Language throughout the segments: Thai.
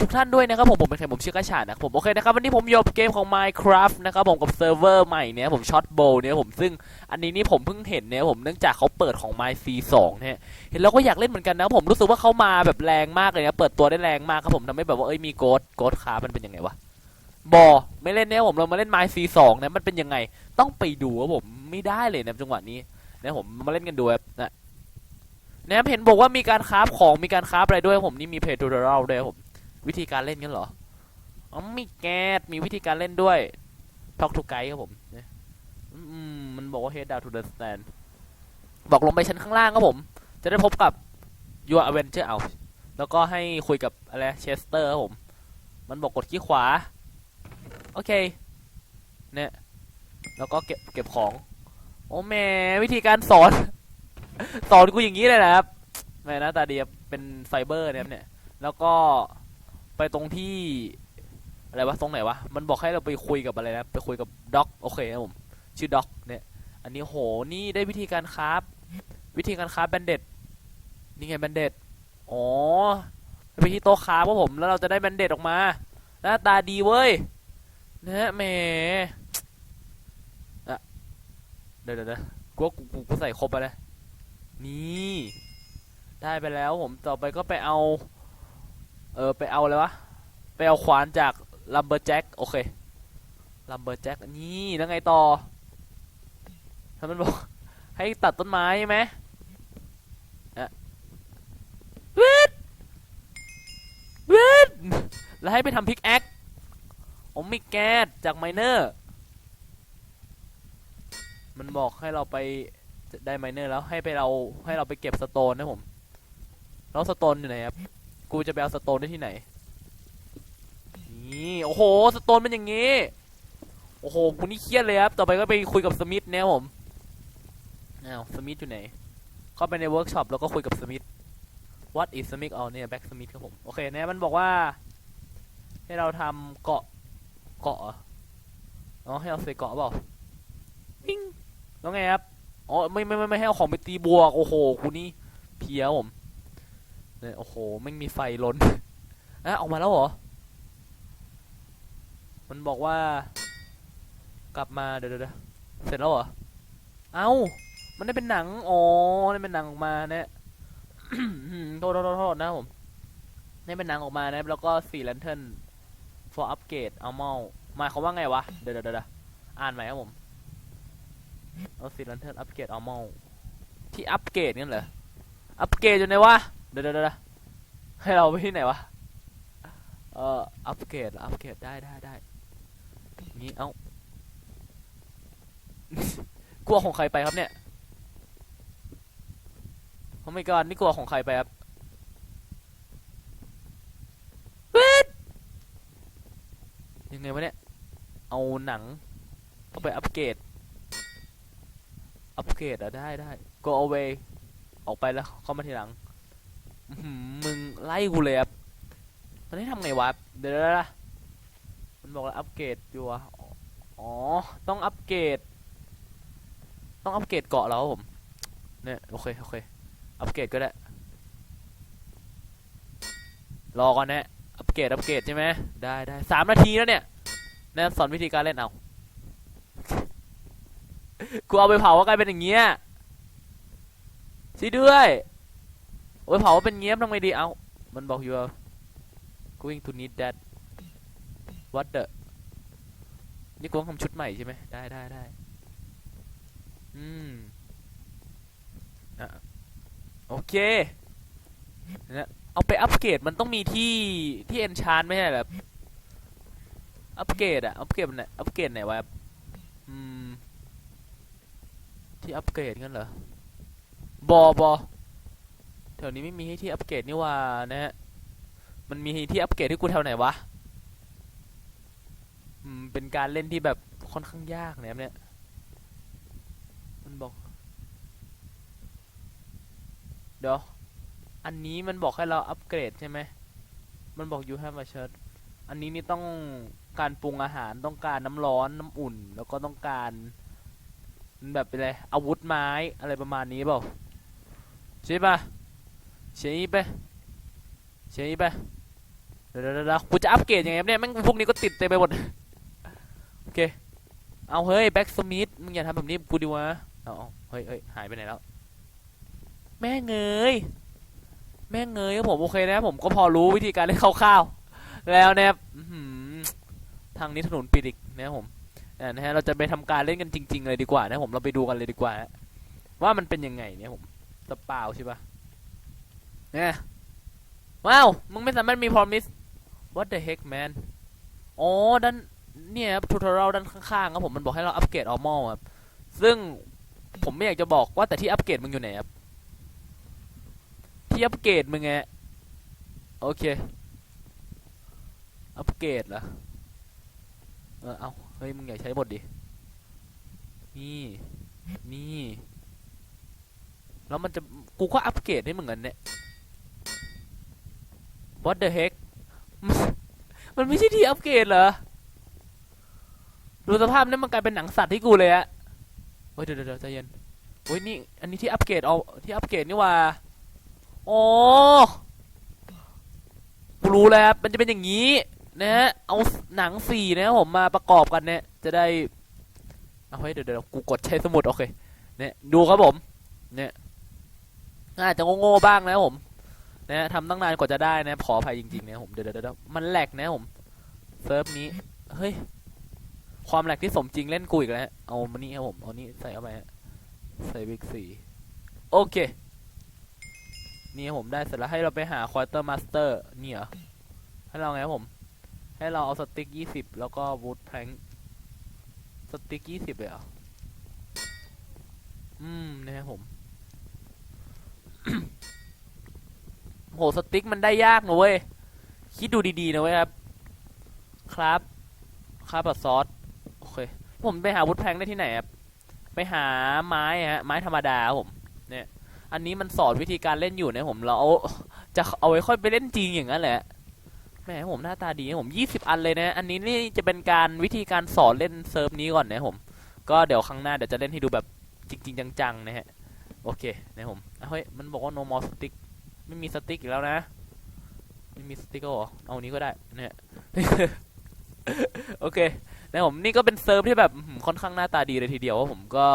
ทุกท่านด้วยนะครับผม ผมเป็นใครผมชื่อกระชาดนะครับผมโอเคนะครับวันนี้ผมอยู่กับเกมของ Minecraft นะครับผมกับเซิร์ฟเวอร์ใหม่เนี่ยผมช็อตโบเนี่ยผมซึ่งอันนี้นี่ผมเพิ่งเห็นเนี่ยผมเนื่องจากเขาเปิดของ My C2 เนี่ยเห็นแล้วก็อยากเล่นเหมือนกันนะผมรู้สึกว่าเขามาแบบแรงมากเลยนะเปิดตัวได้แรงมากครับผมทำให้แบบว่าเอ้ยมีโกดโกดคามันเป็นยังไงวะบอไม่เล่นเนี่ยผมเรามาเล่น My C2 เนี่ยมันเป็นยังไงต้องไปดูว่าผมไม่ได้เลยนะจังหวะนี้นะผมมาเล่นกันดูครับนะนะครับเห็นบอกว่ามีการคราฟของมีการคราฟอะไรด้วยผมนี่มีเพจทูตอรัลด้วยผม วิธีการเล่นกันเหรออ๋อมีแกดมีวิธีการเล่นด้วย Talk to Guide ครับผมอืมมันบอกว่า head down to the stand บอกลงไปชั้นข้างล่างครับผม จะได้พบกับ your adventure out แล้วก็ให้คุยกับอะไรเชสเตอร์ครับผม มันบอกกดขี้ขวา โอเค เนี่ย แล้วก็เก็บเก็บของ โอ้แม่วิธีการสอน สอนกูอย่างนี้เลยนะครับแม่น้าตาดีครับเป็นไฟเบอร์เนี่ยครับเนี่ย แล้วก็ ไปตรงที่อะไรวะตรงไหนวะมันบอกให้เราไปคุยกับอะไรนะไปคุยกับด็อกโอเคครับผมชื่อด็อกเนี่ยอันนี้โหนี่ได้วิธีการคราฟวิธีการคราฟแบนเด็ดนี่ไงแบนเด็ดอ๋อไปที่โต๊ะคราฟครับผมแล้วเราจะได้แบนเด็ดออกมาหน้าตาดีเว้ยนะแหมอะเดี๋ยวเดี๋ยวเดี๋ยวกูกูกูกูใส่ครบไปแล้วนี่ได้ไปแล้วผมต่อไปก็ไปเอา เออไปเอาเลยวะ ไปเอาขวานจากลัมเบอร์แจ็คโอเคลัมเบอร์แจ็คนี่แล้วไงต่อถ้ามันบอกให้ตัดต้นไม้ใช่ไหมอะวิดวิดแล้วให้ไปทำพิกแอคผมมีแก๊สจากไมเนอร์ มันบอกให้เราไปได้ไมเนอร์แล้วให้ไปเราให้เราไปเก็บสโตนนะผม แล้วสโตนอยู่ไหนครับ กูจะไปเอาสโตนได้ที่ไหน นี่ โอ้โห สโตนเป็นอย่างงี้ โอ้โหกูนี่เครียดเลยครับ ต่อไปก็ไปคุยกับสมิธเนี่ยผมอ้าวสมิธอยู่ไหนเข้าไปในเวิร์กช็อปแล้วก็คุยกับสมิธ what is Smith เอาเนี่ยแบ็กสมิธครับผม โอเคเนี่ยมันบอกว่า ให้เราทำเกาะ เกาะอ๋อ ให้เราใส่เกาะเปล่าวิ่งแล้วไงครับ อ๋อ ไม่ไม่ไม่ให้เอาของไปตีบวก โอ้โหกูนี่เพลียผม เนี่ยโอ้โหไม่มีไฟล้นอะออกมาแล้วเหรอ มันบอกว่า กลับมาเดี๋ยวเดี๋ยวเสร็จแล้วเหรอ เอ้า มันได้เป็นหนัง อ๋อได้เป็นหนังออกมาเนี่ยโทษโทษโทษนะผมได้เป็นหนังออกมานะแล้วก็สี่ lantern for upgrade เอาเมาหมายควาว่าไงวะ เดี๋ยวเดี๋ยวเดี๋ยวอ่านใหม่ครับผมเอาสี่ lantern upgrade เอาเมาที่อัปเกรดงั้นเหรอ อัปเกรดอยู่ไหนวะ เดี๋ยวเดี๋ยวเดี๋ยวให้เราไปที่ไหนวะ เอ่อ อัปเกรดอัปเกรดได้ได้ได้งี้เอ้ากลัวของใครไปครับเนี่ยโอ้ไม่กอนนี่กลัวของใครไปครับเวทยังไงวะเนี่ย เอาหนังเข้าไปอัปเกรด อัปเกรดอะได้ได้ go away ออกไปแล้วเข้ามาทีหลัง มึงไล่กูเลยครับมันให้ทำไงวะ เดี๋ยวนะมันบอกว่าอัปเกรดอยู่อะอ๋อ ต้องอัปเกรด ต้องอัปเกรดเกาะแล้วผม เนี่ย โอเค โอเค อัปเกรดก็ได้ รอก่อนนะ อัปเกรด อัปเกรดใช่ไหม ได้ได้สามนาทีแล้วเนี่ยนะสอนวิธีการเล่นเอา กูเอาไปเผาว่ากลายเป็นอย่างเงี้ยช่ด้วย อ้ยเผาเป็นเงียบทำไงดีเอามันบอกอยู่ว่า going to need that what the นี่กูต้องทำชุดใหม่ใช่ไหมได้ได้ได้อืมอะโอเคนะเอาไปอัปเกรดมันต้องมีที่ที่เอนชานไม่ใช่เหรอแบบอัปเกรดอะอัปเกรดไหนอัปเกรดไหนวะอืมที่อัปเกรดกันเหรอบอบอ แถวนี้ไม่มีให้ที่อัปเกรดนี่ว่านะฮะ มันมีที่อัปเกรดที่กูแถวไหนวะ อืม เป็นการเล่นที่แบบค่อนข้างยากเนี่ยเนี่ย มันบอก เดี๋ยว อันนี้มันบอกให้เราอัปเกรดใช่ไหม มันบอก you have a shirt อันนี้นี่ต้องการปรุงอาหารต้องการน้ำร้อนน้ำอุ่น แล้วก็ต้องการแบบเป็นอะไรอาวุธไม้อะไรประมาณนี้เปล่าใช่ปะใช่ปะใช่ปะเดี๋ยวเดี๋ยวเดี๋ยวกูจะอัปเกรดยังไงเนี่ยแม่งพวกนี้ก็ติดเต็มไปหมดโอเคเอาเฮ้ยแบ็กสมิธมึงอย่าทำแบบนี้กูดิวะเอาเฮ้ยเฮ้ยหายไปไหนแล้ว แม่เงยแม่เงยครับผมโอเคนะผมก็พอรู้วิธีการเล่นคร่าวๆแล้วนะครับทางนี้ถนนปิดอีกนะผมอ่านะฮะเราจะไปทำการเล่นกันจริง ๆ เลยดีกว่านะผมเราไปดูกันเลยดีกว่า ว่ามันเป็นยังไงเนี่ยผมสเปล่าใช่ปะ เนี่ยว้าว มึงไม่สามารถมี promise what the heck man อ๋อด้านเนี่ยครับ tutorial ด้านข้างๆครับผมมันบอกให้เราอัปเกรด normal ครับ ซึ่งผมไม่อยากจะบอกว่าแต่ที่อัปเกรดมึงอยู่ไหนครับ ที่อัปเกรดมึงไง โอเค อัปเกรดเหรอ เออ เอาเฮ้ย มึงอย่าใช้บทดิ นี่ นี่ แล้วมันจะ กูก็อัปเกรดให้มึงกันเนี่ย what the heck มันไม่ใช่ที่อัปเกรดเหรอ ดูสภาพนี่มันกลายเป็นหนังสัตว์ที่กูเลยอะเฮ้ยเดี๋ยวเดี๋ยวเดี๋ยวใจเย็นโอ้ยนี่ อันนี้ที่อัปเกรดเอาที่อัปเกรดนี่ว่าอ๋อกูรู้แล้ว มันจะเป็นอย่างนี้นะฮะ เอาหนังสี่นะผมมาประกอบกันเนี่ย จะได้ เอาไว้เดี๋ยวเดี๋ยวกูกดใช้สมุดโอเค เนี่ย ดูครับผม เนี่ยอาจจะโง่ๆบ้างนะผม นะทำตั้งนานกว่าจะได้นะขออภัยจริงๆนะผมเดี๋ยวเดี๋ยวมันแหลกนะผมเซิร์ฟนี้เฮ้ยความแหลกที่สมจริงเล่นกูอีกแล้วเอามานี่ครับผมเอานี่ใส่เข้าไปฮะใส่บิ๊กสี่โอเค นี่ผมได้เสร็จแล้วให้เราไปหาควอเตอร์มาสเตอร์เนี่เหรอให้เราไงครับผม ให้เราเอาสติ๊กยี่สิบแล้วก็วูดแพงสติ๊กยี่สิบเลยเหรออืมนะครับผม หสติ๊กมันได้ยากนะเว้ย คิดดูดีๆนะเว้ยครับ ครับครับแบบซอสโอเค ผมไปหาวูดแพงได้ที่ไหนครับ ไปหาไม้ฮะ ไม้ธรรมดาผม เนี่ย อันนี้มันสอนวิธีการเล่นอยู่นะผม เราเอาจะเอาไว้ค่อยไปเล่นจริงอย่างนั้นแหละ แหมผมหน้าตาดีนะผมยี่สิบอันเลยนะ อันนี้นี่จะเป็นการวิธีการสอนเล่นเซิร์ฟนี้ก่อนนะผม ก็เดี๋ยวครั้งหน้าเดี๋ยวจะเล่นให้ดูแบบจริง ๆ จังๆนะฮะ โอเคนะผมเฮ้ย มันบอกว่า no more stick ไม่มีสติ๊กอีกแล้วนะ ไม่มีสติ๊กก็หรอ เอานี้ก็ได้ เนะฮะโอเคนะผมนี่ก็เป็นเซิร์ฟที่แบบค่อนข้างหน้าตาดีเลยทีเดียวว่าผมก็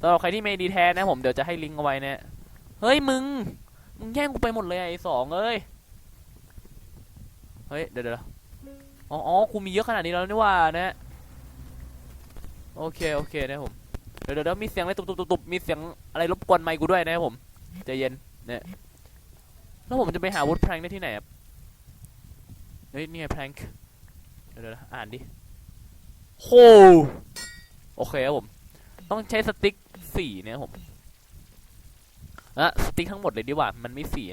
สำหรับใครที่ไม่ดีแท้นะผมเดี๋ยวจะให้ลิงก์เอาไว้นะเฮ้ยมึง มึงแย่งกูไปหมดเลยไอ้สองเอ้ย เฮ้ยเดี๋ยวเดี๋ยวอ๋ออ๋อกูมีเยอะขนาดนี้แล้วนี่ว่านะโอเคโอเคนะผมเดี๋ยวเดี๋ยวเดี๋ยวมีเสียงอะไรตุบตุบตุบตุบมีเสียงอะไรรบกวนไมค์กูด้วยนะผมใจเย็นเนี่ย แล้วผมจะไปหาวูดแพรงได้ที่ไหนครับเฮ้ยนี่ไงแพรงเดี๋ยวอ่านดิโหโอเคครับผม ต้องใช้สติ๊กสี่เนี่ยผมอะสติ๊กทั้งหมดเลยดีกว่า มันไม่เสีย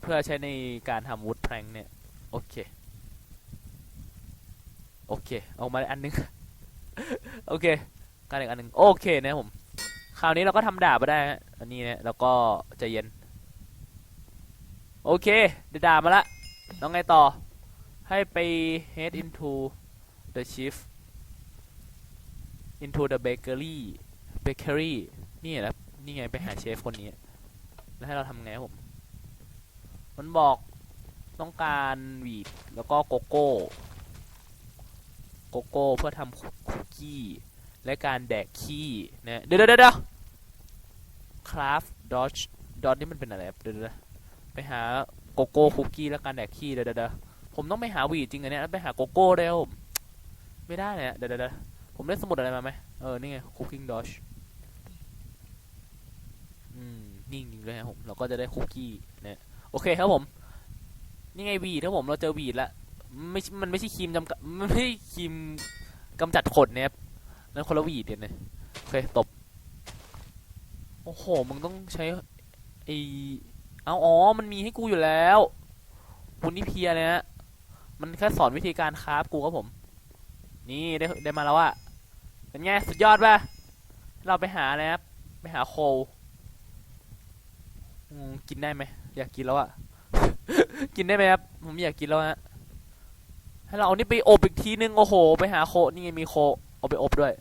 เพื่อใช้ในการทำวูดแพรงเนี่ย โอเค โอเค เอามาอันนึง โอเค การอีกอันหนึ่งโอเคนะผม คราวนี้เราก็ทำดาบมาได้ อันนี้เนี่ยแล้วก็ใจะเย็น โอเคได้ดามาละแล้วไงต่อ ให้ไป head into the chief into the bakery bakery นี่แหละนี่ไงไปหาเชฟคนนี้ แล้วให้เราทำไงผม มันบอกต้องการวีดแล้วก็โกโก้ โกโก้เพื่อทำคุกกี้ และการแดกขี้นะเดี๋ยวเดี๋ยวเดี๋ยวคราฟดอชดอชนี่มันเป็นอะไรเดี๋ยวเดี๋ยว ไปหาโกโก้คุกกี้และการแดกขี้เดี๋ยวเดี๋ยวเดี๋ยวผมต้องไปหาวีดจริงอันเนี้ยแล้วไปหาโกโก้เร็วไม่ได้เนี่ยเดี๋ยวเดี๋ยวเดี๋ยวผมได้สมุดอะไรมาไหมเออ นี่ไง cooking dodge อืมนิ่งจริงเลยครับผม เราก็จะได้คุกกี้เนี่ยโอเคครับผม นี่ไงวีดครับผม เราเจอวีดล้วไม่ มันไม่ใช่ครีมจำกัดมันไม่ใช่ครีมกำจัดขนเนี่ยนั่นคนละวีดเนี่ย โอเค ตบ โอ้โห มึงต้องใช้ไอ เอาอ๋อ มันมีให้กูอยู่แล้วคุณนี่เพียเลยนะมันแค่สอนวิธีการคราฟกูครับผม นี่ได้ได้มาแล้วอะเป็นไงสุดยอดป่ะ เราไปหาอะครับ ไปหาโคกินได้ไหมอยากกินแล้วอะกินได้ไหมครับ ผมอยากกินแล้วฮะ ให้เราเอานี่ไปอบอีกทีนึง โอ้โห ไปหาโค นี่ไงมีโค เอาไปอบด้วย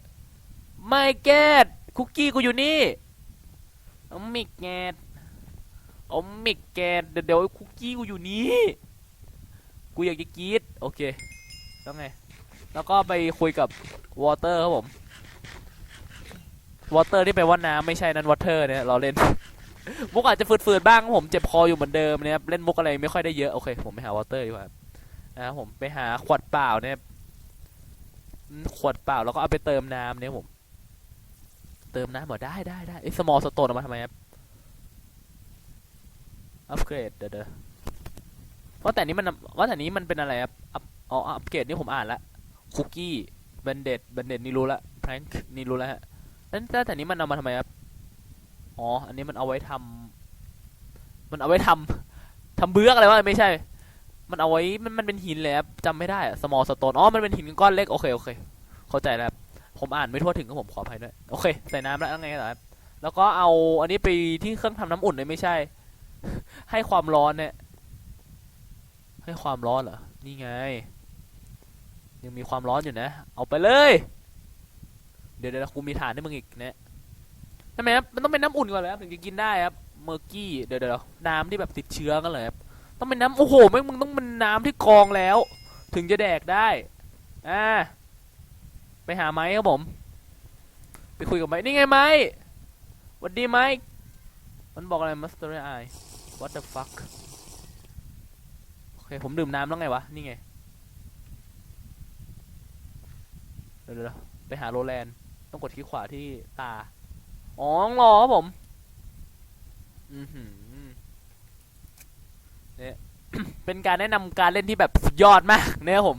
ไม่แกดคุกกี้กูอยู่นี่มิกแกด เอามิกแกดเดี๋ยวเดี๋ยวคุกกี้กูอยู่นี่กูอยากจะกรีดโอเคแล้วไงแล้วก็ไปคุยกับวอเตอร์ครับผมวอเตอร์ที่แปลว่าน้ำไม่ใช่นั้นวอเตอร์เนี่ยเราเล่น มุกอาจจะฝืดๆบ้างครับผมเจ็บคออยู่เหมือนเดิมเนี่ยครับเล่นมุกอะไรไม่ค่อยได้เยอะโอเคผมไปหาวอเตอร์ดีกว่านะครับผมไปหาขวดเปล่าเนี่ยขวดเปล่าแล้วก็เอาไปเติมน้ำเนี่ยผม เติมน้ำหมดได้ได้ได้ไอ้สมอลสโตนออกมาทำไมครับ อัปเกรดเดี๋ยวเดี๋ยวว่าแต่นี้มันว่าแต่นี้มันเป็นอะไรครับอัพอ๋ออัปเกรดนี่ผมอ่านละคุกกี้เบนเดดเบนเดดนี่รู้ละแพรงค์นี่รู้แล้วฮะแล้วแต่แต่นี้มันเอามาทำไมครับอ๋ออันนี้มันเอาไว้ทำมันเอาไว้ทำทำเบื้อกอะไรวะไม่ใช่ มันเอาไว้มันมันเป็นหินเลยครับจำไม่ได้อะ small stone อ๋อมันเป็นหินก้อนเล็กโอเคโอเค เข้าใจแล้วผมอ่านไม่ทั่วถึงก็ผมขออภัยด้วยโอเคใส่น้ำแล้วแล้วไงต่อครับแล้วก็เอาอันนี้ไปที่เครื่องทำน้ำอุ่นเลยไม่ใช่ ให้ความร้อนเนี่ย ให้ความร้อนเหรอ นี่ไง ยังมีความร้อนอยู่นะ เอาไปเลย เดี๋ยวเดี๋ยวกูมีฐานให้มึงอีกนะใช่ไมครับ มันต้องเป็นน้ำอุ่นก่อนเลยครับถึงจะกินได้ครับ เมอร์กี้ เดี๋ยวเดี๋ยวน้ำที่แบบติดเชื้อกันเลยครับ ต้องเป็นน้ำโอ้โหแม่งมึงต้องเป็นน้ำที่กรองแล้ว ถึงจะแดกได้ อ่า ไปหาไม้ครับผม ไปคุยกับไม้นี่ไงไม้หวัดดีไม้มันบอกอะไร Master Eye What the fuck โอเค ผมดื่มน้ำแล้วไงวะ นี่ไง เดี๋ยวเดี๋ยวไปหาโรแลนด์ต้องกดคลิกขวาที่ตา อ๋อต้องรอครับผม อือหือเนี่ยเป็นการแนะนำการเล่นที่แบบสุดยอดมากเนี่ยผม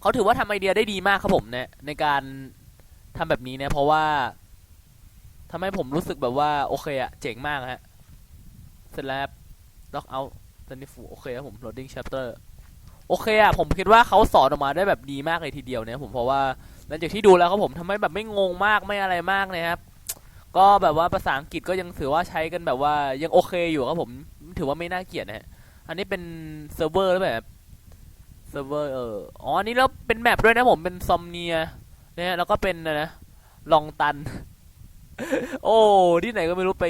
เขาถือว่าทำไอเดียได้ดีมากครับผมเนี่ยในการทำแบบนี้เนี่ยเพราะว่า ทำให้ผมรู้สึกแบบว่าโอเคอะเจ๋งมากฮะเสร็จแล้วล็อกเอาตอนนี้ฟูโอเคครับผม loading chapter โอเคอะผมคิดว่าเขาสอนออกมาได้แบบดีมากเลยทีเดียวเนี่ยผมเพราะว่าหลังจากที่ดูแล้วครับผมทำให้แบบไม่งงมากไม่อะไรมากนะครับก็แบบว่าภาษาอังกฤษก็ยังถือว่าใช้กันแบบว่ายังโอเคอยู่ครับผมถือว่าไม่น่าเกลียดนะฮะอันนี้เป็นเซิร์ฟเวอร์หรือแบบเซิร์ฟเวอร์เอออ๋ออันนี้แล้วเป็นแมปด้วยนะผมเป็นซอมเนียเนี่ยแล้วก็เป็นนะลองตัน โอ้ที่ไหนก็ไม่รู้ไป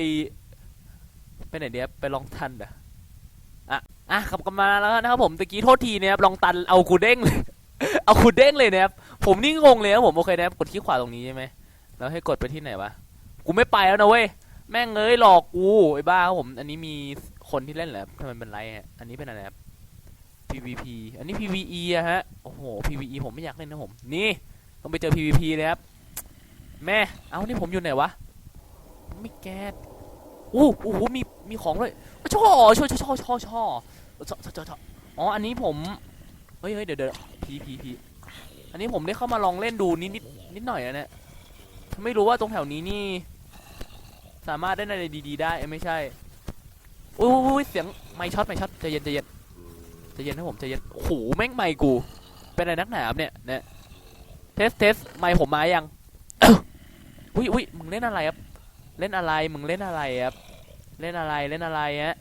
ไปไหนเดียไปลองตันเหรออะอะขับกันมาแล้วนะครับผมตะกี้โทษทีนะครับลองตันเอากูเด้งเลย เอากูเด้งเลยนะครับผมนี่งงเลยครับผมโอเคนะครับกดที่ขวาตรงนี้ใช่ไหมแล้วให้กดไปที่ไหนวะกูไม่ไปแล้วนะเว้ยแม่งเอ้ยหลอกกูไอ้บ้าครับผม อันนี้มีคนที่เล่นเหรอทำไมเป็นไรฮะอันนี้เป็นอะไรครับ PVP อันนี้ PVE อะฮะโอ้โห PVE ผมไม่อยากเล่นนะผม นี่ต้องไปเจอ PVP เลยครับ แม่ เอานี่ผมอยู่ไหนวะ ไม่แก๊สอู้อู้หูมี มีของด้วยช่อช่อช่อช่อช่อช่อช่อช่ออ๋อ อันนี้ผม เฮ้ยเฮ้ยเดี๋ยวเดี๋ยวพีพีพีอันนี้ผมได้เข้ามาลองเล่นดูนิดนิดนิดหน่อยนะเนี่ยไม่รู้ว่าตรงแถวนี้นี่ สามารถได้อะไรดี ๆ ได้ไม่ใช่อุ้ยอุ้ยเสียงไม่ช็อตไม่ช็อตใจเย็นใจเย็นใจเย็นนะผมใจเย็นโอ้โหแม่งไม่กู เป็นอะไรนักหนามเนี่ยเนี่ยเทสเทสไม่ผมมายัง อุ้ยอุ้ยมึงเล่นอะไรครับ เล่นอะไร มึงเล่นอะไรครับ เล่นอะไร เล่นอะไรฮะ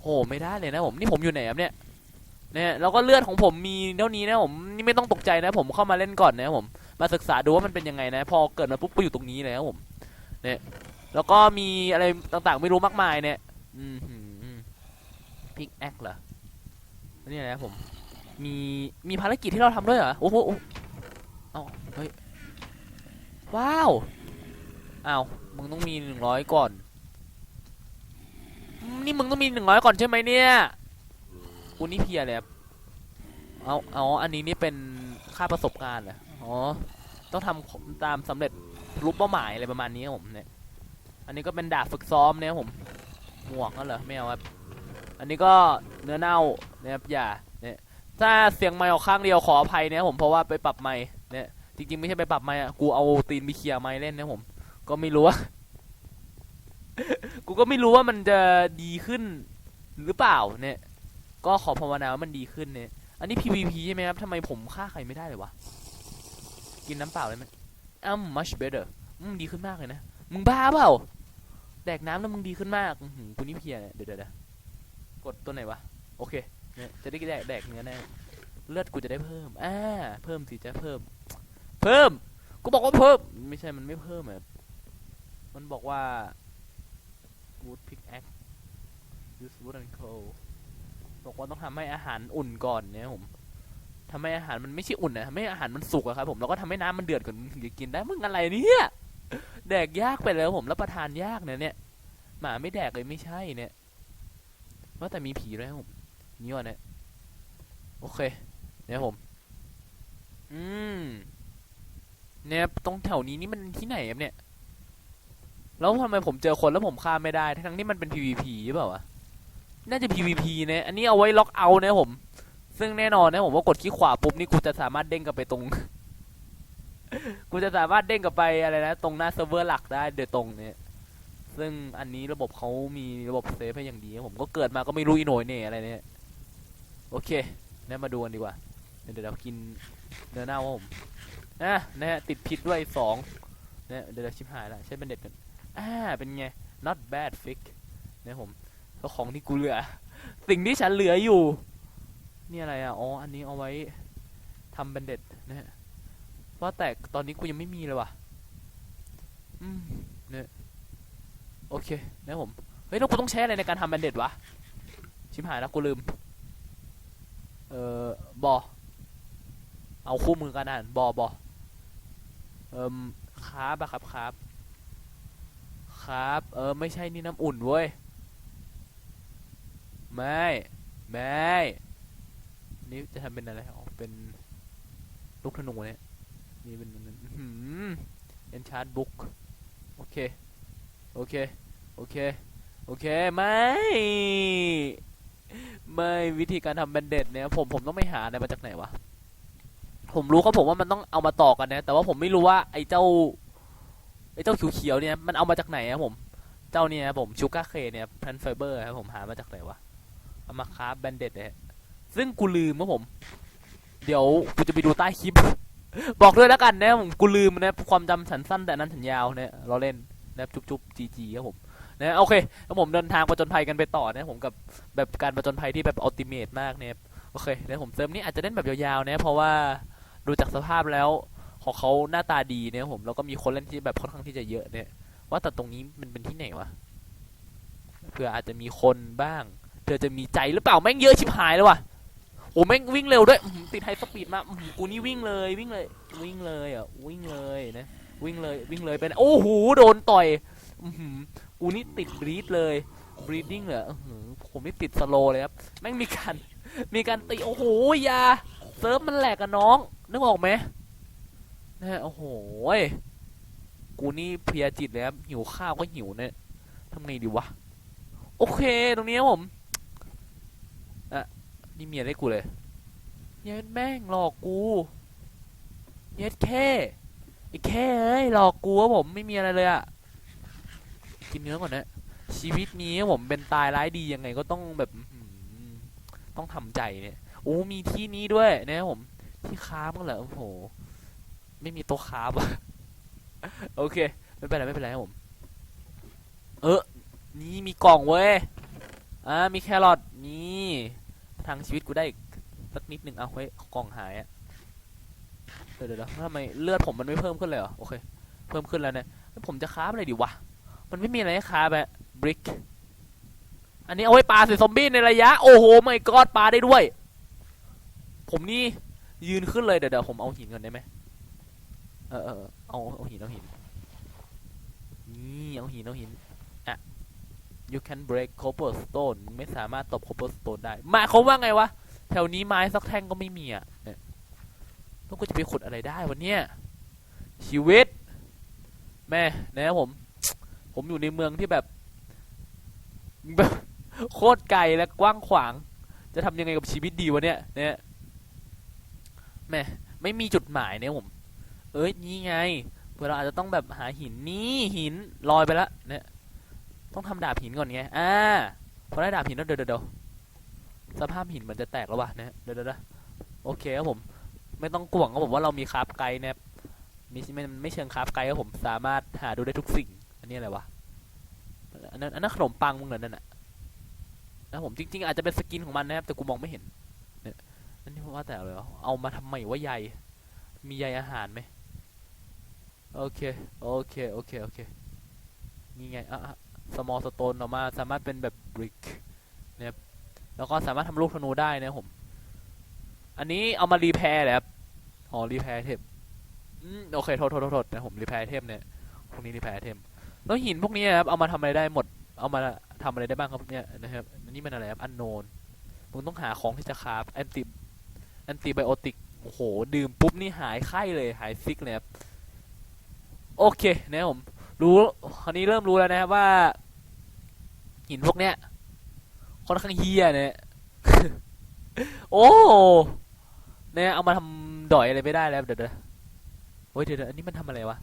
โห ไม่ได้เลยนะผม นี่ผมอยู่ไหนครับเนี่ย เนี่ยแล้วก็เลือดของผมมีเท่านี้นะผม นี่ไม่ต้องตกใจนะผมเข้ามาเล่นก่อนนะผม มาศึกษาดูว่ามันเป็นยังไงนะ พอเกิดมาปุ๊บก็อยู่ตรงนี้เลยครับผม เนี่ย แล้วก็มีอะไรต่างๆไม่รู้มากมายเนี่ย อืมพิกแอคเหรอนี่นะครับผม มี มีภารกิจที่เราทำด้วยเหรอ โอ้โหโอ้เอาเฮ้ย ว้าวอ้าวมึงต้องมีหนึ่งร้อยก่อน นี่มึงต้องมีหนึ่งร้อยก่อนใช่ไหมเนี่ยกูนี่เพียเลยครับเอาเอาอันนี้นี่เป็นค่าประสบการณ์เหรออ๋อต้องทำตามสำเร็จรูปเป้าหมายอะไรประมาณนี้ผมเนี่ย อันนี้ก็เป็นดาบฝึกซ้อมเนี่ยผม หมวกนั่นเหรอไม่เอาครับ อันนี้ก็เนื้อเน่านะครับอย่าเนี่ยถ้าเสียงไมค์ออกข้างเดียวขออภัยเนะครับผมเพราะว่าไปปรับไมค์เนี่ย จริงๆไม่ใช่ไปปรับไมค์อะกูเอาตีนไปเคลียร์ไมค์เล่นนะผม ก็ไม่รู้ว่า กูก็ไม่รู้ว่ามันจะดีขึ้นหรือเปล่าเนี่ย ก็ขอภาวนาว่ามันดีขึ้นเนี่ย อันนี้ PVP ใช่ไหมครับทำไมผมฆ่าใครไม่ได้เลยวะ กินน้ำเปล่าได้ไหมอ้ำ much better อืมดีขึ้นมากเลยนะ มึงบ้าเปล่า แดกน้ำแล้วมึงดีขึ้นมากหือกูนี่เพียเนี่ยเดี๋ยวเดี๋ยวเดี๋ยวกดตัวไหนวะ โอเคเนี่ยจะได้แดกแดกเนื้อแน่ เลือดกูจะได้เพิ่ม อ่า เพิ่มสิจะเพิ่ม เพิ่ม กูบอกว่าเพิ่ม ไม่ใช่มันไม่เพิ่มอะมันบอกว่า good pickaxe use wood and coal บอกว่าต้องทำให้อาหารอุ่นก่อนเนี่ยผมทำให้อาหารมันไม่ใช่อุ่นนะทำให้อาหารมันสุกอะครับผมแล้วก็ทำให้น้ำมันเดือดก่อนถึงจะกินได้มึงอะไรเนี่ยแดกยากไปแล้วผมแล้วประทานยากนะเนี่ยหมาไม่แดกเลยไม่ใช่เนี่ยว่าแต่มีผีด้วยผมนี่วะเนี่ยโอเคเนี่ยผม อืม เนี่ยตรงแถวนี้นี่มันที่ไหนครับเนี่ย แล้วทำไมผมเจอคนแล้วผมฆ่าไม่ได้ ทั้งที่มันเป็น PVP หรือเปล่าวะ น่าจะ PVP เนี่ยอันนี้เอาไว้ล็อกเอาท์นะผม ซึ่งแน่นอนนะผมว่ากดคลิกขวาปุ๊บนี่กูจะสามารถเด้งกลับไปตรง กูจะสามารถเด้งกลับไปอะไรนะ ตรงหน้าเซิร์ฟเวอร์หลักได้โดยตรงเนี่ย ซึ่งอันนี้ระบบเขามีระบบเซฟให้อย่างดี ผมก็เกิดมาก็ไม่รู้อีโหนยเนี่ยอะไรเนี่ย โอเคเนี่ยมาดูกันดีกว่า เดี๋ยวเรากินเนื้อเน่าผม อะนะฮะติดพิษด้วยสองเนี่ยเดี๋ยวชิมหายละใช้เป็นเด็ดกันอ่าเป็นไง not bad fix นะผมก็ของที่กูเหลือ สิ่งที่ฉันเหลืออยู่ นี่อะไรอะอ๋ออันนี้เอาไว้ทำเป็นเด็ดนะฮะว่าแต่ตอนนี้กูยังไม่มีเลยว่ะอืมเนี่ยโอเคนะผมเฮ้ยแล้วกูต้องใช้อะไรในการทำแบนเด็ดวะชิมหายแล้วกูลืม เอ่อบอเอาคู่มือกันอ่านบอบอ เอ่มคราบอะครับคราบคราบเออไม่ใช่นี่น้ำอุ่นเว้ย ไม่ ไม่ นี่จะทำเป็นอะไรอ๋อเป็นลูกธนูเนี่ย นี่เป็นหืมเอนชาร์ดบุ๊กโอเค โอเค โอเค โอเค ไม่ ไม่วิธีการทำแบนเด็ดเนี่ย ผม ผมต้องไปหาอะไรมาจากไหนวะ ผมรู้ครับผมว่ามันต้องเอามาต่อกันนะ แต่ว่าผมไม่รู้ว่าไอ้เจ้าไอ้เจ้าเขียวๆเนี่ยมันเอามาจากไหนครับผม เจ้าเนี่ยครับผมชูการ์เคเนี่ยแพนไฟเบอร์ครับผมหามาจากไหนวะเอามาคราฟแบนเด็ดเนี่ยซึ่งกูลืมครับผม เดี๋ยวกูจะไปดูใต้คลิป บอกด้วยแล้วกันนะผมกูลืมนะความจำฉันสั้นแต่นั้นฉันยาวเนี่ยเราเล่นนะจุ๊บจุ๊บจีจีครับผมนะโอเคแล้วผมเดินทางประจนภัยกันไปต่อนะผมกับแบบการประจนภัยที่แบบอัลติเมทมากเนี่ยโอเคแล้วผมเซิร์ฟนี้อาจจะเล่นแบบยาวๆนะเพราะว่า ดูจากสภาพแล้วของเขาหน้าตาดีเนี่ยผมแล้วก็มีคนเล่นที่แบบค่อนข้างที่จะเยอะเนี่ย ว่าแต่ตรงนี้มันเป็นที่ไหนวะเผื่ออาจจะมีคนบ้าง เธอจะมีใจหรือเปล่าแม่งเยอะชิบหายเลยว่ะโอ้แม่งวิ่งเร็วด้วยติดไฮสปีดมากกูนี่วิ่งเลยวิ่งเลย วิ่งเลยอะวิ่งเลยนะวิ่งเลยวิ่งเลยเป็นโอ้โหโดนต่อยอูนี่ติดบรีดเลยบรีดดิ้งเหรอผมนี่ติดสโลเลยครับแม่งมีการมีการตีโอ้โหยาเซิร์ฟมันแหลกอะน้อง นึกออกไหมนะฮะโอ้โหกูนี่เพียจิตเลยครับหิวข้าวก็หิวเนี่ยทำไงดีวะ โอเค ตรงนี้ครับผมอะนี่เมียได้กูเลยเย็ดแม่งหลอกกูเย็ดแค่ไอ้แค่เอ้ยหลอกกูครับผมไม่มีอะไรเลยอะกินเนื้อก่อนนะชีวิตนี้ผมเป็นตายร้ายดียังไงก็ต้องแบบต้องทำใจเนี่ยโอ้มีที่นี้ด้วยนะครับผม ที่ค้ามันเหรอโอ้โห ไม่มีโต๊ะค้าบอะโอเค ไม่เป็นไรไม่เป็นไรครับผม เออ นี่มีกล่องเว้ย อ่า มีแครอทนี่ทางชีวิตกูได้อีกสักนิดหนึ่งเอาไว้ยกล่องหายอะเดี๋ยวเดี๋ยวทำไมเลือดผมมันไม่เพิ่มขึ้นเลยเหรอ โอเค เพิ่มขึ้นแล้วเนี่ยแล้วผมจะค้าอะไรดีวะ มันไม่มีอะไรให้ค้าแบบบริก อันนี้เอาไว้ปลาใส่ซอมบี้ในระยะ โอ้โหไม่กอดปลาได้ด้วย ผมนี่ ยืนขึ้นเลยเดี๋ยวเดี๋ยวผมเอาหินก่อนได้ไหมเออเออเอาเอาหินเอาหินนี่เอาหินเอาหินอะ you can break cobblestone ไม่สามารถตบ cobblestone ได้หมายเขามว่าไงวะ แถวนี้ไม้สักแท่งก็ไม่มีอะเนี่ยแล้วกูจะไปขุดอะไรได้วันเนี้ยชีวิต แม่นะผม ผมอยู่ในเมืองที่แบบแบบโคตรไกลและกว้างขวาง จะทำยังไงกับชีวิตดีวะเนี่ยเนี่ย แม่ไม่มีจุดหมายเนี่ยผม เอ้ยนี่ไงเพื่อเราอาจจะต้องแบบหาหินนี่หินลอยไปแล้วเนี่ยต้องทำดาบหินก่อนไงอ่าพอได้ดาบหินแล้วเดี๋ยวเดี๋ยวเดี๋ยวสภาพหินมันจะแตกแล้ววะเนี่ยเดี๋ยวเดี๋ยวเดี๋ยวโอเคครับผม ไม่ต้องกลัวครับผมว่าเรามีคราฟไกด์นะมีไม่ไม่เชิงคราฟไกด์ครับผมสามารถหาดูได้ทุกสิ่ง อันนี้อะไรวะอันนั้นอันนั้นขนมปังมึงเหรอนั่นน่ะนะผมจริงๆอาจจะเป็นสกินของมันนะครับแต่กูมองไม่เห็น นี่ยอันนี้ว่าแต่อะไรวะเอามาทำไมว่าใยมีใยอาหารไหมโอเค โอเค โอเค โอเค นี่ไง อะอะ small stone ออกมาสามารถเป็นแบบ brick นะครับแล้วก็สามารถทำลูกธนูได้นะผม อันนี้เอามารีแพร์เลยครับอ๋อรีแพร์เทมอืมโอเคโทษโทษโทษนะผมรีแพร์เทมเนี่ยพวกนี้รีแพร์เทมแล้วหินพวกนี้นะครับเอามาทำอะไรได้หมด เอามาทำอะไรได้บ้างครับเนี่ยนะครับอันนี้มันอะไรครับอันโนนมึงต้องหาของที่จะคราฟแอนติ แอนติไบโอติกโอ้โห ดื่มปุ๊บนี่หายไข้เลยหายซิกเลยครับ โอเคนะผม รู้คราวนี้เริ่มรู้แล้วนะครับว่า หินพวกเนี้ยค่อนข้างเฮียเนี่ยโอ้เนี่ยเอามาทำดอยอะไรไม่ได้แล้วเดี๋ยวเดี๋ยวโอ้ยเดี๋ยวเดี๋ยวอันนี้มันทำอะไรวะ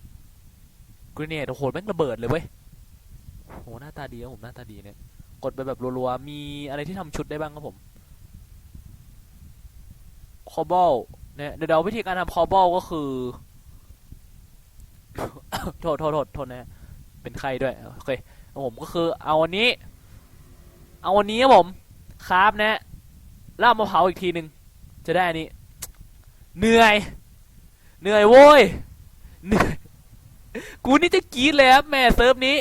กรีเนตโอ้โหแม่งระเบิดเลยเว้ยโหหน้าตาดีครับผมหน้าตาดีเนี่ย กดไปแบบรัวๆ มีอะไรที่ทำชุดได้บ้างครับผม คอบอลเนี่ยเดี๋ยววิธีการทำคอบอลก็คือ โทษโทษโทษโทษนะ เป็นไข้ด้วย โอเคผมก็คือ เอาอันนี้ เอาอันนี้ครับผมคราฟนะแล้วเอามาเผาอีกทีหนึ่งจะได้อันนี้ เหนื่อย เหนื่อยโว้ยเหนื่อยกูนี่จะกรีดเลยครับแม่เซิร์ฟนี้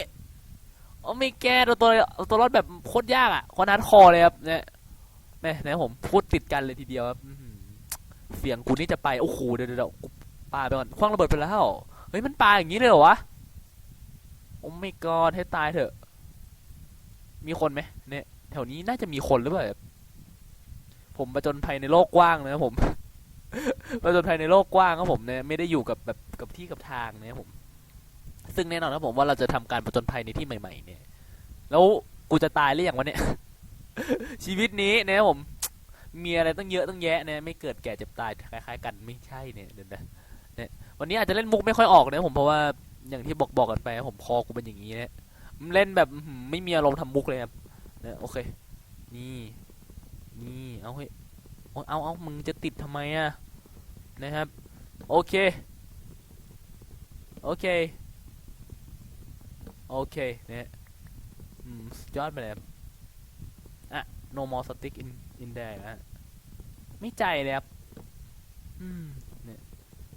โอ้ไม่แก้ตัวตัวตัวรอดแบบโคตรยากอะคนนัดคอเลยครับเนี่ยแม่เนี่ผมพูดติดกันเลยทีเดียวครับ เสียงกูนี่จะไปโอ้โหเดี๋ยวเดี๋ยวกูปาไปก่อนคว้างระเบิดไปแล้วเฮ้ยมันปาอย่างนี้เลยเหรอวะโอ้ไม่กอดให้ตายเถอะ มีคนไหมเนี่ยแถวนี้น่าจะมีคนหรือเปล่าผมประจนภัยในโลกกว้างนะผมประจนภัยในโลกกว้างครับผมเนี่ยไม่ได้อยู่กับแบบกับที่กับทางนะผม ซึ่งแน่นอนครับผมว่าเราจะทำการประจนภัยในที่ใหม่ ๆ เนี่ย แล้วกูจะตายหรือยังวะเนี่ยชีวิตนี้นะครับผม มีอะไรตั้งเยอะตั้งแยะเนี่ยไม่เกิดแก่เจ็บตายคล้ายๆกันไม่ใช่เนี่ยเดี๋ยวนะเนี่ยวันนี้อาจจะเล่นมุกไม่ค่อยออกนะผมเพราะว่าอย่างที่บอกบอกกันไปผมคอกูเป็นอย่างนี้เนี่ยเล่นแบบไม่มีอารมณ์ทำมุกเลยครับเนี่ยโอเค นี่นี่เอาเฮ้ยเอาเอาเอามึงจะติดทำไมอะนะครับ โอเค โอเค โอเคเนี่ยยอดไปเลยอะ no more stick in in there นะฮะไม่ใจเลยครับ อืมเนี่ย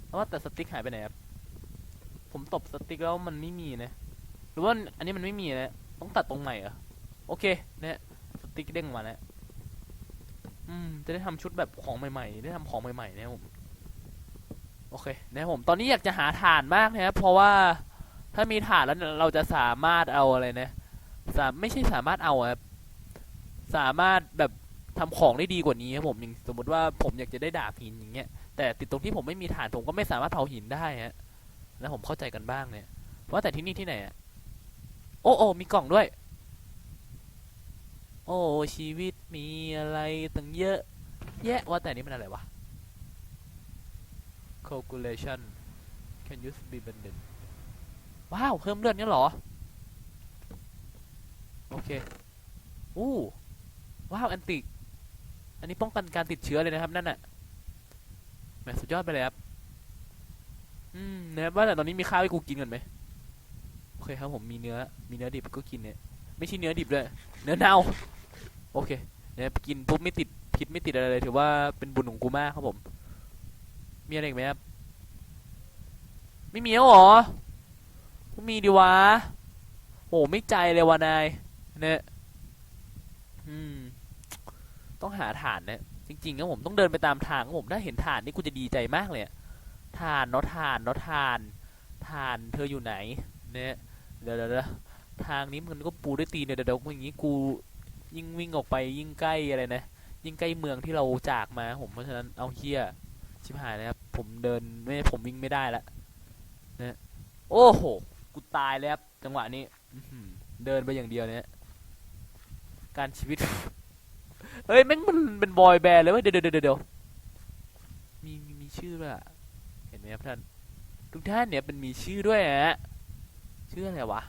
เพราะว่าแต่สติ๊กหายไปไหนครับ ผมตบสติ๊กแล้วมันไม่มีนะ หรือว่าอันนี้มันไม่มีนะ ต้องตัดตรงไหนเหรอ โอเค เนี่ยสติ๊กเด้งมาแล้ว อืม จะได้ทำชุดแบบของใหม่ๆ ได้ทำของใหม่ๆนะครับผม โอเคนะครับผม ตอนนี้อยากจะหาฐานมากนะครับ เพราะว่าถ้ามีฐานแล้วเนี่ยเราจะสามารถเอาอะไรนะ สามไม่ใช่สามารถเอาอะครับ สามารถแบบ ทำของได้ดีกว่านี้ครับผมอย่างสมมติว่าผมอยากจะได้ดาบหินอย่างเงี้ยแต่ติดตรงที่ผมไม่มีฐานผมก็ไม่สามารถเผาหินได้ฮะแล้วผมเข้าใจกันบ้างเนี่ยว่าแต่ที่นี่ที่ไหนอะโอ้โอ้มีกล่องด้วย โอ้ชีวิตมีอะไรตั้งเยอะ แยะว่าแต่นี่มันอะไรวะ calculation can use be b a n d e d ว้าว เพิ่มเลือดเนี่ยหรอ โอเค อู้ ว้าว แอนติก อันนี้ป้องกันการติดเชื้อเลยนะครับนั่นน่ะแหมสุดยอดไปเลยครับ อืมเนื้อว่าแต่ตอนนี้มีข้าวให้กูกินก่อนไหมโอเคครับผมมีเนื้อ มีเนื้อดิบก็กินเนี่ย ไม่ใช่เนื้อดิบเลย เนื้อเน่า โอเคเนี่ยกินปุ๊บไม่ติดพิษไม่ติดอะไรเลยถือว่าเป็นบุญของกูมากครับผม มีอะไรอีกไหมครับ ไม่มีแล้วหรอม่มีดีวะ โอ้ไม่ใจเลยวะนาย เนี่ย อืม ต้องหาฐานเนี่ยจริงๆครับผมต้องเดินไปตามทางครับผมถ้าเห็นฐานนี่กูจะดีใจมากเลยฐานเนาะฐานเนาะฐานฐานเธออยู่ไหนเนี่ยเดี๋ยวเดี๋ยวทางนี้มันก็ปูด้วยตีนเดี๋ยวเดี๋ยวอย่างงี้กูยิ่งวิ่งออกไปยิ่งใกล้อะไรนะยิ่งใกล้เมืองที่เราจากมาผมเพราะฉะนั้นเอาเฮียชิบหายนะครับผมเดินไม่ผมวิ่งไม่ได้ละนะโอ้โหกูตายแล้วครับจังหวะนี้เดินไปอย่างเดียวเนี่ยการชีวิต เฮ้ยแม่งมันเป็นบอยแบนด์เลยเว้ยเดี๋ยวเดี๋ยวเดี๋ยวมีมีมีชื่อด้วยอะเห็นไหมครับท่านทุกท่านเนี่ยเป็นมีชื่อด้วยฮะชื่ออะไรวะ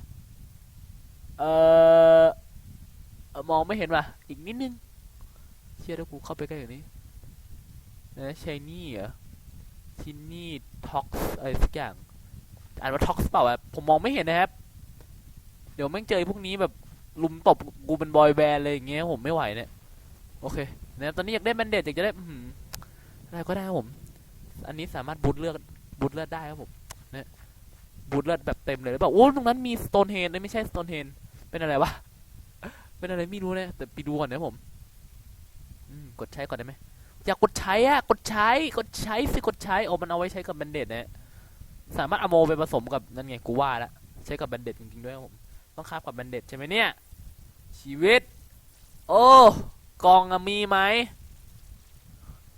เออเอ่อมองไม่เห็นว่ะอีกนิดนึงเชื่อถ้ากูเข้าไปใกล้อย่างนี้นะชายนี่เหรอชินนี่ท็อกซ์อะไรสักอย่างอ่านว่าท็อกซ์เปล่าแบบผมมองไม่เห็นนะครับ เดี๋ยวแม่งเจอพวกนี้แบบลุมตบกูเป็นบอยแบนด์เลยอย่างเงี้ยผมไม่ไหวเนี่ย โอเคนะตอนนี้อยากได้แบนเดดอยากจะได้อื้อหืออะไรก็ได้ครับผม อันนี้สามารถบูทเลือดบูทเลือดได้ครับผมเนี่ยบูทเลือดแบบเต็มเลยแล้วแบบโอ้ตรงนั้นมีสโตนเฮนไม่ใช่สโตนเฮนเป็นอะไรวะเป็นอะไรไม่รู้เนี่ยแต่ไปดูก่อนนะผมอืมกดใช้ก่อนได้ไหมอยากกดใช้อะกดใช้กดใช้สิกดใช้โอ้มันเอาไว้ใช้กับแบนเด็ดนะสามารถอโมไปผสมกับนั่นไงกูว่าละใช้กับแบนเด็ดจริงๆด้วยครับผมต้องคาบกับแบนเด็ดใช่ไหมเนี่ยชีวิต โอ้ กองอะมีไหม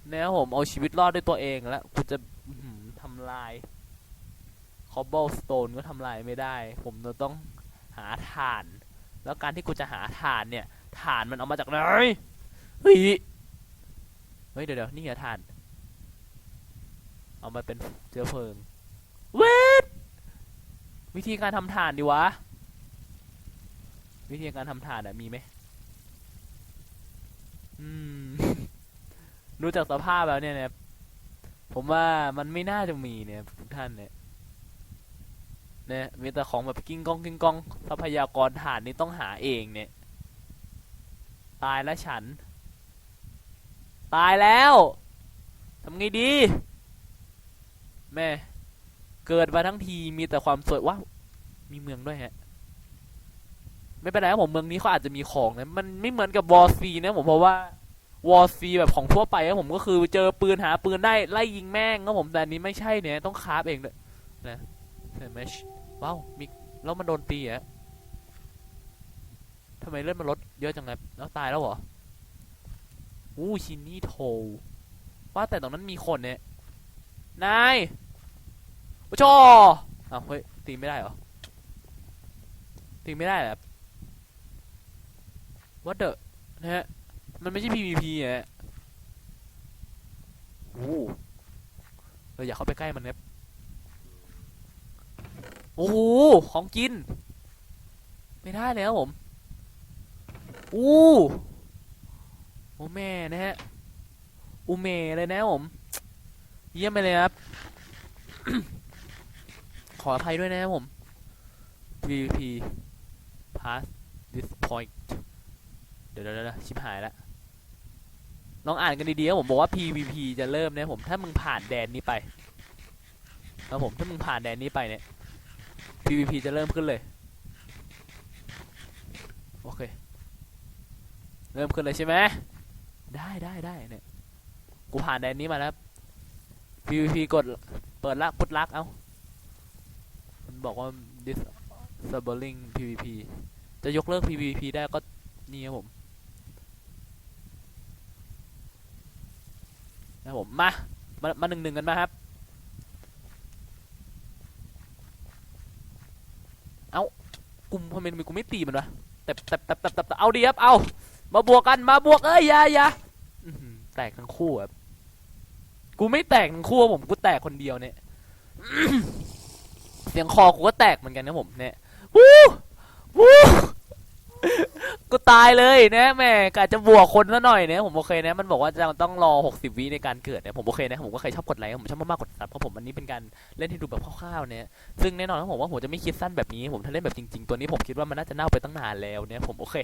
เนี่ยผมเอาชีวิตรอดด้วยตัวเองแล้วกูจะทำลายคอบเบิลสโตนก็ทำลายไม่ได้ ผมจะต้องหาถ่าน แล้วการที่กูจะหาถ่านเนี่ยถ่านมันเอามาจากไหนเฮ้ยเฮ้ยเดี๋ยวเดี๋ยวนี่เหรอถ่าน เอามาเป็นเชื้อเพลิงเวทวิธีการทำถ่านดีวะ วิธีการทำถ่านอะมีไหม อืมดูจากสภาพแล้วเนี่ยนะผมว่ามันไม่น่าจะมีเนี่ยทุกท่านเนี่ยเนี่ยมีแต่ของแบบกิ้งกองกิ้งกองทรัพยากรถ่านนี่ต้องหาเองเนี่ย ตายแล้วฉัน ตายแล้วทำไงดี แม่ เกิดมาทั้งทีมีแต่ความสวยว้าวมีเมืองด้วยฮะ ไม่เป็นไรครับผมเมืองนี้เขาอาจจะมีของนะมันไม่เหมือนกับวอร์ซีนะผมเพราะว่าวอร์ซีแบบของทั่วไปครับผมก็คือเจอปืนหาปืนได้ไล่ยิงแม่งครับผมแต่นี้ไม่ใช่เนี่ยต้องคราฟเองเลยนะเห็นไหมว้าวมีแล้วมันโดนตีอะทำไมเลือดมันลดเยอะจังเลยแล้วตายแล้วเหรออู้ชินนี่โทว่าแต่ตรงนั้นมีคนเนี่ยนายโอ้ชออ้าวเฮ้ยตีไม่ได้เหรอตีไม่ได้เหรอ what the นะฮะ มันไม่ใช่ PVP อะโอ้เราอยากเข้าไปใกล้มันครับโอ้โห ของกิน ไม่ได้แล้วผม อู้โอ้แม่นะฮะ อูเมเลยนะผม เยี่ยมไปเลยครับ ขออภัยด้วยนะครับผม PVP pass this point เดี๋ยวเดี๋ยวชิบหายละลองอ่านกันดีๆครับผมบอกว่า PVP จะเริ่มนะผมถ้ามึงผ่านแดนนี้ไปครับผมถ้ามึงผ่านแดนนี้ไปเนี่ย PVP จะเริ่มขึ้นเลยโอเคเริ่มขึ้นเลยใช่ไหมได้ได้ได้เนี่ยกูผ่านแดนนี้มาแล้ว PVP กดเปิดละกดลักเอามันบอกว่า disabling PVP จะยกเลิก PVP ได้ก็นี่ครับผม นะผมมามามาหนึ่งหนึ่งกันมาครับ เอากุมทำไมกูไม่ตีมันวะแต่แต่แต่แต่แต่เอาดีครับ เอา มาบวกกันมาบวกเอ้ยอยาอยาแตกทั้งคู่ครับ กูไม่แตกทั้งคู่ผมกูแตกคนเดียวเนี่ยเสียงคอกูก็แตกเหมือนกันนะผมเนี่ยวู้วู้ กูตายเลยนะแม่กะจะบวกคนซะหน่อยเนี่ยผมโอเคนะ มันบอกว่าจะต้องรอ 60 วิในการเกิดเนี่ยผมโอเคนะผมก็ใครชอบกดไลค์ผมชอบมากๆกดซับเพราะผมอันนี้เป็นการเล่นให้ดูแบบคร่าวๆเนี่ยซึ่งแน่นอนนะผมว่าผมจะไม่คิดสั้นแบบนี้ ผมถ้าเล่นแบบจริง ๆ ตัวนี้ผมคิดว่ามันน่าจะเน่าไปตั้งนานแล้วเนี่ยผมโอเค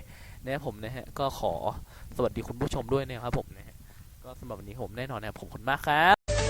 นะผมนะฮะก็ขอสวัสดีคุณผู้ชมด้วยนะครับผมนะฮะก็สำหรับวันนี้ผมแน่นอนนะผมขอบคุณมากครับ